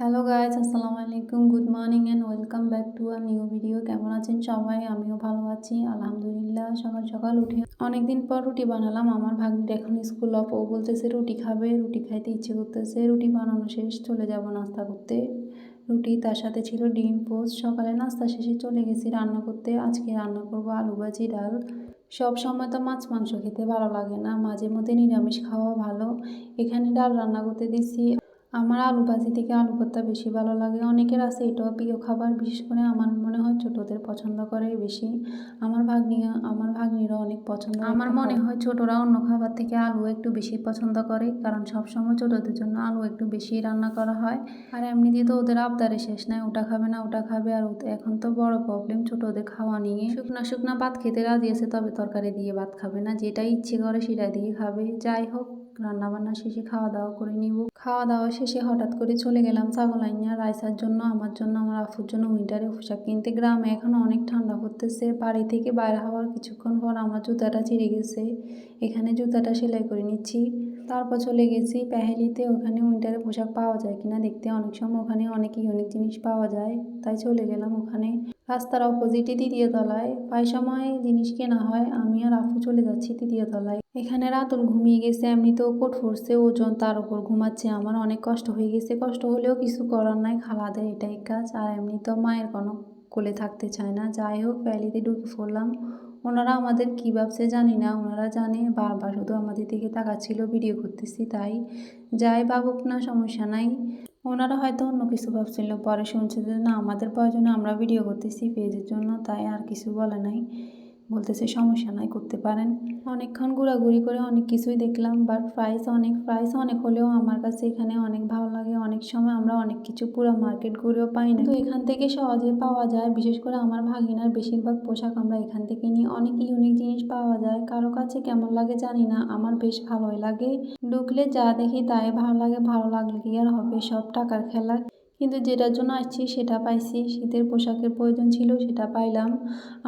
Hello guys আসসালামু আলাইকুম good morning and welcome back to our new video কেমন আছেন সবাই? আমিও ভালো আছি। আলহামদুলিল্লাহ, সকাল সকাল উঠে অনেকদিন পর রুটি বানালাম। আমার ভাগ্নির এখন স্কুল অফ ও বলতেছে, রুটি খাবে, রুটি খাইতে ইচ্ছে করতেছে, রুটি বানানো শেষ, চলে যাব নাস্তা করতে। রুটি তার সাথে ছিল ডিম পোস্ট সকালে নাস্তা শেষে চলে গেছি রান্না করতে। আজকে রান্না করব আলু ভাজি, ডাল। সব সময় তো মাছ, মাংস খেতে ভালো লাগে না। মাঝে মধ্যে নিরামিষ খাওয়া ভালো। এখানে ডাল রান্না করতে দিছি। আমার আলু ভাজি থেকে আলু ভর্তা বেশি ভালো লাগে। অনেকের আছে এটাও প্রিয় খাবার বিশেষ করে আমার মনে হয় ছোটদের পছন্দ করে বেশি। আমার ভাগ্নি আমার ভাগ্নিরা অনেক পছন্দ আমার মনে হয় ছোটরা অন্য খাবার থেকে আলু একটু বেশি পছন্দ করে কারণ সবসময় ছোটদের জন্য আলু একটু বেশি রান্না করা হয়। আর এমনিতে তো ওদের আবদারে শেষ নাই ওটা খাবে না ওটা খাবে। আর এখন তো বড় প্রবলেম ছোটদের খাওয়া নিয়ে। শুকনা শুকনা ভাত খেতে রাজি আছে তবে তরকারি দিয়ে ভাত খাবে না। যেটা ইচ্ছে করে সেটা দিয়ে খাবে। যাই হোক রান্নাবান্না শেষে খাওয়া দাওয়া করে নিব। খাওয়া দাওয়া শেষে হঠাৎ করে চলে গেলাম ছাগলাইয়া রাইসার জন্য, আমার জন্য, আমার আফুর জন্য উইন্টারে পোশাক কিনতে। গ্রামে এখন অনেক ঠান্ডা পড়তেছে। বাড়ি থেকে বাইরে হওয়ার কিছুক্ষণ পর আমার জুতাটা ছিঁড়ে গেছে। এখানে জুতাটা সেলাই করে নিচ্ছি। তারপর চলে গেছি প্যাহেলিতে ওখানে উইন্টারের পোশাক পাওয়া যায় কিনা দেখতে। অনেক সময় ওখানে অনেক ইউনিক জিনিস পাওয়া যায়, তাই চলে গেলাম ওখানে। রাস্তার অপোজিটে তৃতীয় তলায়। প্রায় সময় জিনিস কেনা হয়, আমি আর আফু চলে যাচ্ছি তৃতীয় তলায়। এখানে রাতুল ঘুমিয়ে গেছে, এমনিতেও কোট ফুরছে ওজন তার উপর ঘুমাচ্ছে। আমার অনেক কষ্ট হয়ে গেছে, কষ্ট হলেও কিছু করার নাই, খালা দেয়, এটাই কাজ। আর এমনি তো মায়ের কোনো কোলে থাকতে চায় না। যাই হোক ভ্যালিতে ঢুকে পড়লাম। ওনারা আমাদের কী ভাবছে জানি না। ওনারা জানে, বারবার শুধু আমাদের দিকে তাকাচ্ছিল, ভিডিও করতেছি তাই। যাই ভাবুক না, সমস্যা নাই। ওনারা হয়তো অন্য কিছু ভাবছিল, পরে শুনছে যে না, আমাদের প্রয়োজনে আমরা ভিডিও করতেছি পেজের জন্য, তাই আর কিছু বলে নাই। বলতেছে, সমস্যা নাই, করতে পারেন। অনেকক্ষণ ঘোরাঘুরি করে অনেক কিছুই দেখলাম বাট প্রাইস অনেক প্রাইস অনেক হলেও আমার কাছে এখানে অনেক ভালো লাগে। অনেক সময় আমরা অনেক কিছু পুরো মার্কেট ঘুরেও পাই না। তো এখান থেকে সহজে পাওয়া যায়। বিশেষ করে আমার ভাগিনার বেশিরভাগ পোশাক আমরা এখান থেকে নিই। অনেক ইউনিক জিনিস পাওয়া যায়। কারও কাছে কেমন লাগে জানি না। আমার বেশ ভালোই লাগে। ঢুকলে যা দেখি তাই ভালো লাগে। ভালো লাগলে কি আর হবে? সব টাকার খেলা। কিন্তু যেটার জন্য আসছি সেটা পাইছি। শীতের পোশাকের প্রয়োজন ছিল সেটা পাইলাম।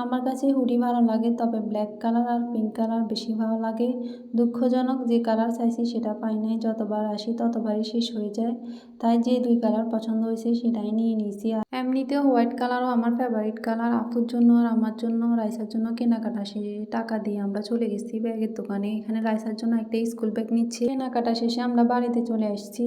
আমার কাছে হুডি ভালো লাগে, তবে ব্ল্যাক কালার আর পিঙ্ক কালার বেশি ভালো লাগে। দুঃখজনক যে কালার চাইছি সেটা পাই নাই, যতবার আসি ততবারই শেষ হয়ে যায়। তাই যে দুই কালার পছন্দ হয়েছে সেটাই নিয়ে নিয়েছি। আর এমনিতেও হোয়াইট কালারও আমার ফেভারিট কালার, আপুর জন্য আর আমার জন্য, রাইসার জন্য কেনাকাটা শেষে টাকা দিয়ে আমরা চলে গেছি ব্যাগের দোকানে। এখানে রাইসার জন্য একটা স্কুল ব্যাগ নিচ্ছি। কেনাকাটা শেষে আমরা বাড়িতে চলে আসছি।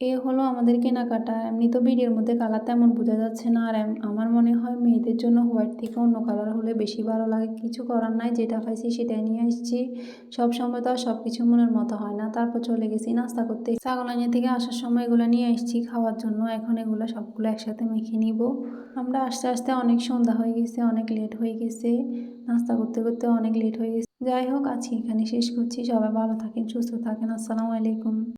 এ হলো আমাদের কেনাকাটা। এমনি তো ভিডিওর মধ্যে কালার তেমন বোঝা যাচ্ছে না। আর আমার মনে হয় মেয়েদের জন্য হোয়াইট থেকে অন্য কালার হলে বেশি ভালো লাগে। কিছু করার নাই, যেটা পাইছি সেটাই নিয়ে আসছি। সব সময় তো আর সব কিছু মনের মতো হয় না। তারপর চলে গেছি নাস্তা করতে। ছাগলাইয়া থেকে আসার সময় এগুলো নিয়ে আসছি খাওয়ার জন্য। এখন এগুলো সবগুলো একসাথে মেখে নিব। আমরা আস্তে আস্তে অনেক সন্ধ্যা হয়ে গেছে, অনেক লেট হয়ে গেছে। নাস্তা করতে করতে অনেক লেট হয়ে গেছে। যাই হোক, আজকে এখানে শেষ করছি। সবাই ভালো থাকেন, সুস্থ থাকেন। আসসালামু আলাইকুম।